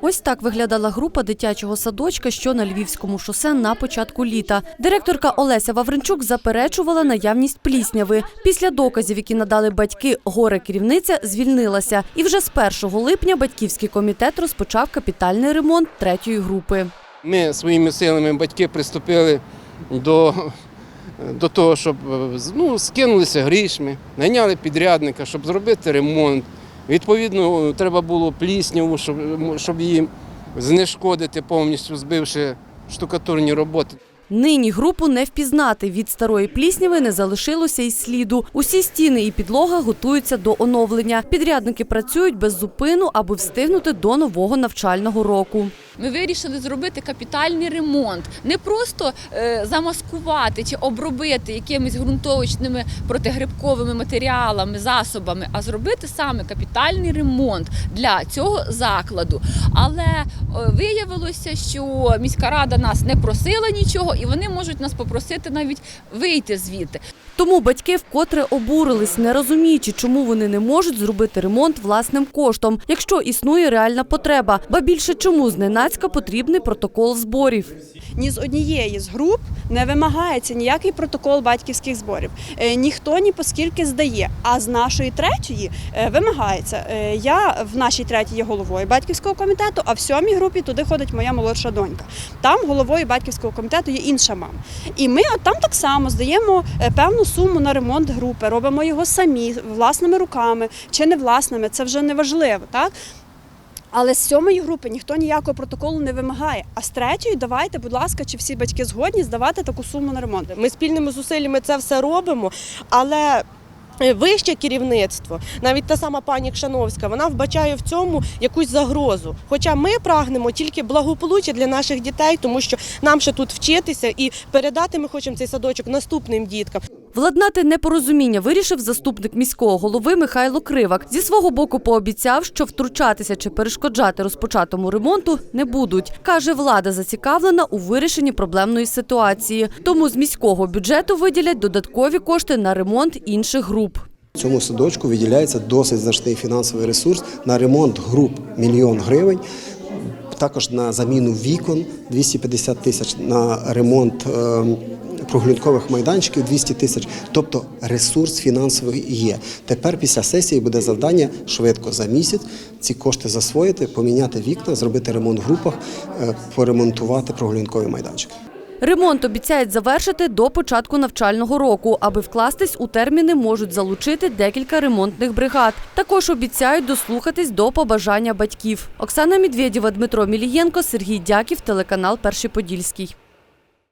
Ось так виглядала група дитячого садочка, що на Львівському шосе на початку літа. Директорка Олеся Вавренчук заперечувала наявність плісняви. Після доказів, які надали батьки, горе керівниця звільнилася. І вже з 1 липня батьківський комітет розпочав капітальний ремонт третьої групи. Ми своїми силами батьки приступили до, до того, щоб ну, скинулися грішми, найняли підрядника, щоб зробити ремонт. Відповідно, треба було плісню, щоб, щоб її знешкодити повністю, збивши штукатурні роботи. Нині групу не впізнати. Від старої плісніви не залишилося й сліду. Усі стіни і підлога готуються до оновлення. Підрядники працюють без зупину, аби встигнути до нового навчального року. Ми вирішили зробити капітальний ремонт, не просто е, замаскувати чи обробити якимись ґрунтовочними протигрибковими матеріалами, засобами, а зробити саме капітальний ремонт для цього закладу. Але е, виявилося, що міська рада нас не просила нічого, і вони можуть нас попросити навіть вийти звідти. Тому батьки вкотре обурились, не розуміючи, чому вони не можуть зробити ремонт власним коштом, якщо існує реальна потреба. Ба більше чому зненацька потрібний протокол зборів. ні з однієї з груп не вимагається ніякий протокол батьківських зборів. Е, Ніхто ні поскільки здає. А з нашої третьої е, вимагається. Е, Я в нашій третій є головою батьківського комітету, а в сьомій групі туди ходить моя молодша донька. Там головою батьківського комітету є інша мама. І ми там так само здаємо певну суму на ремонт групи, робимо його самі власними руками чи не власними. Це вже не важливо, так. Але з сьомої групи ніхто ніякого протоколу не вимагає. А з третьої давайте, будь ласка, чи всі батьки згодні здавати таку суму на ремонт. Ми спільними зусиллями це все робимо, але е, вище керівництво, навіть та сама пані Кшановська, вона вбачає в цьому якусь загрозу. Хоча ми прагнемо тільки благополуччя для наших дітей, тому що нам ще тут вчитися і передати ми хочемо цей садочок наступним діткам. Владнати непорозуміння вирішив заступник міського голови Михайло Кривак. Зі свого боку пообіцяв, що втручатися чи перешкоджати розпочатому ремонту не будуть. Каже, влада зацікавлена у вирішенні проблемної ситуації. Тому з міського бюджету виділять додаткові кошти на ремонт інших груп. Цьому садочку виділяється досить значний фінансовий ресурс на ремонт груп мільйон гривень. Також на заміну вікон 250 тисяч, на ремонт е, прогулянкових майданчиків 200 тисяч. Тобто ресурс фінансовий є. Тепер після сесії буде завдання швидко за місяць ці кошти засвоїти, поміняти вікна, зробити ремонт в групах, е, поремонтувати прогулянкові майданчики. Ремонт обіцяють завершити до початку навчального року. Аби вкластись у терміни, можуть залучити декілька ремонтних бригад. Також обіцяють дослухатись до побажання батьків. Оксана Медведєва, Дмитро Мілієнко, Сергій Дяків, телеканал Перший Подільський.